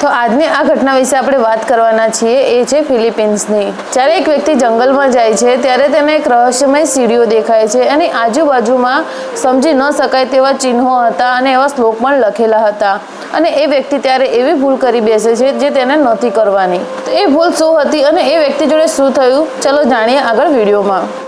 તો આજની આ ઘટના વિશે આપણે વાત કરવાના છીએ એ છે ફિલિપિન્સની. જ્યારે એક વ્યક્તિ જંગલમાં જાય છે, ત્યારે તેને એક રહસ્યમય સીડીઓ દેખાય છે અને આજુબાજુમાં સમજી ન શકાય તેવા ચિહ્નો હતા અને એવા શ્લોક પણ લખેલા હતા. અને એ વ્યક્તિ ત્યારે એવી ભૂલ કરી બેસે છે જે તેને નહોતી કરવાની. તો એ ભૂલ શું હતી અને એ વ્યક્તિ જોડે શું થયું? ચલો જાણીએ આગળ વિડીયોમાં.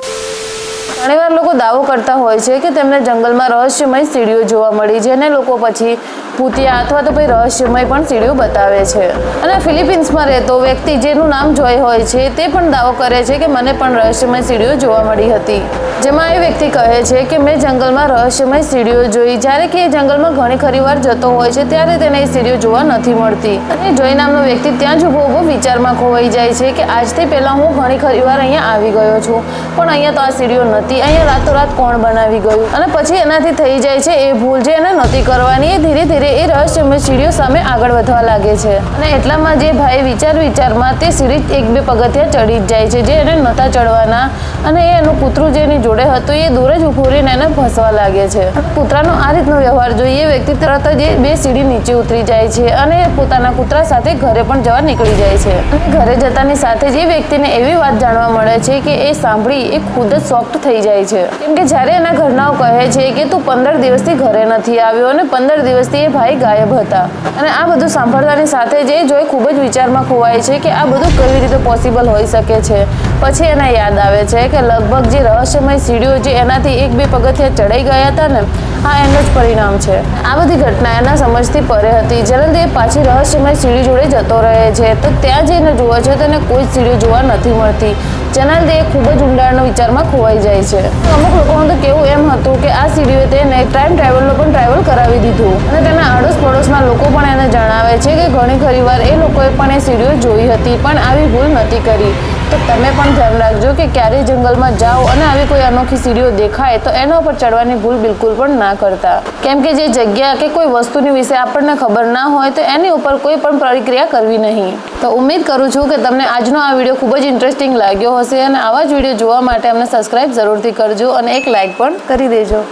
ઘણીવાર લોકો દાવો કરતા હોય છે કે તેમને જંગલમાં રહસ્યમય સીડીઓ જોવા મળી જેને લોકો પછી ભૂતિયા અથવા તો ભાઈ રહસ્યમય પણ સીડીઓ બતાવે છે. અને ફિલિપિન્સમાં રહેતો વ્યક્તિ જેનું નામ જોય હોય છે તે પણ દાવો કરે છે કે મને પણ રહસ્યમય સીડીઓ જોવા મળી હતી. જેમાં એ વ્યક્તિ કહે છે કે મેં જંગલમાં રહસ્યમય સીડીઓ જોઈ. જ્યારે કે એ જંગલમાં ઘણી ખરી વાર જતો હોય છે ત્યારે તેને એ સીડીઓ જોવા નથી મળતી. અને જોઈ નામનો વ્યક્તિ ત્યાં જ ઊભો ઊભો વિચારમાં ખોવાઈ જાય છે કે આજથી પહેલાં હું ઘણી ખરી વાર અહીંયા આવી ગયો છું. પણ અહીંયા તો આ સીડીઓ નથી. અહીંયા રાતોરાત કોણ બનાવી ગયું? અને પછી એનાથી થઈ જાય છે એ ભૂલ જે એને નથી કરવાની. એ ધીરે ધીરે એ રહસ્યમય સીડીઓ સામે આગળ વધવા લાગે છે. અને એટલામાં જે ભાઈ વિચાર વિચારમાં તે સીડી એક બે પગથિયા ચડી જ જાય છે, જે એને નહોતા ચડવાના. અને એનું કૂતરું જે એની જોડે હતું, એ દૂર જ ઊભું રહીને એને ભસવા લાગે છે. કૂતરાનો આ રીતનો વ્યવહાર જોઈએ વ્યક્તિ તરત જ એ બે સીડી નીચે ઉતરી જાય છે અને પોતાના કૂતરા સાથે ઘરે પણ જવા નીકળી જાય છે. ઘરે જતાની સાથે જ એ વ્યક્તિને એવી વાત જાણવા મળે છે કે એ સાંભળી એ ખુદ જ સોફ્ટ થઈ જાય છે. કેમ કે જ્યારે એના ઘરનાઓ કહે છે કે, તું પંદર દિવસથી ઘરે નથી આવ્યો અને પંદર દિવસથી એ ભાઈ ગાયબ હતા. અને આ બધું સાંભળતાની સાથે જ એ જોઈ ખૂબ જ વિચારમાં ખોવાય છે કે આ બધું કેવી રીતે પોસિબલ હોઈ શકે છે. પછી એને યાદ આવે છે કે લગભગ જે રહસ્યમય સીડીઓ જે એનાથી એક બે પગથિયા ચડાઈ ગયા હતા ને, આ એનું જ પરિણામ છે. આ બધી ઘટના એના સમજથી પરે હતી. જેને તે પાછી રહસ્યમય સીડી જોડે જતો રહે છે. તો ત્યાં જઈને જુએ છે તેને કોઈ જ સીડીઓ જોવા નથી મળતી. જેના લીધે એ ખૂબ જ ઊંડાણના વિચારમાં ખોવાઈ જાય છે. અમુક લોકોનું તો કેવું એમ હતું કે આ સીડીઓએ તેને ટાઈમ ટ્રાવેલનો પણ ટ્રાવેલ કરાવી દીધું. અને તેના આડોશ પડોશના લોકો પણ એને જણાવે છે કે ઘણી ખરી વાર એ લોકોએ પણ એ સીડીઓ જોઈ હતી, પણ આવી ભૂલ નથી કરી. તો તમે પણ ધ્યાન રાખજો કે ક્યારેય જંગલમાં જાઓ અને આવી કોઈ અનોખી સીડીઓ દેખાય તો એના ઉપર ચડવાની ભૂલ બિલકુલ પણ ના કરતા. કેમ કે જે જગ્યા કે કોઈ વસ્તુની વિશે આપણને ખબર ના હોય તો એની ઉપર કોઈ પણ પ્રક્રિયા કરવી નહીં. તો ઉમ્મીદ કરું છું કે તમને આજનો આ વીડિયો ખૂબ જ ઇન્ટરેસ્ટિંગ લાગ્યો હશે અને આવા જ વીડિયો જોવા માટે અમને સબસ્ક્રાઇબ જરૂરથી કરજો અને એક લાઇક પણ કરી દેજો.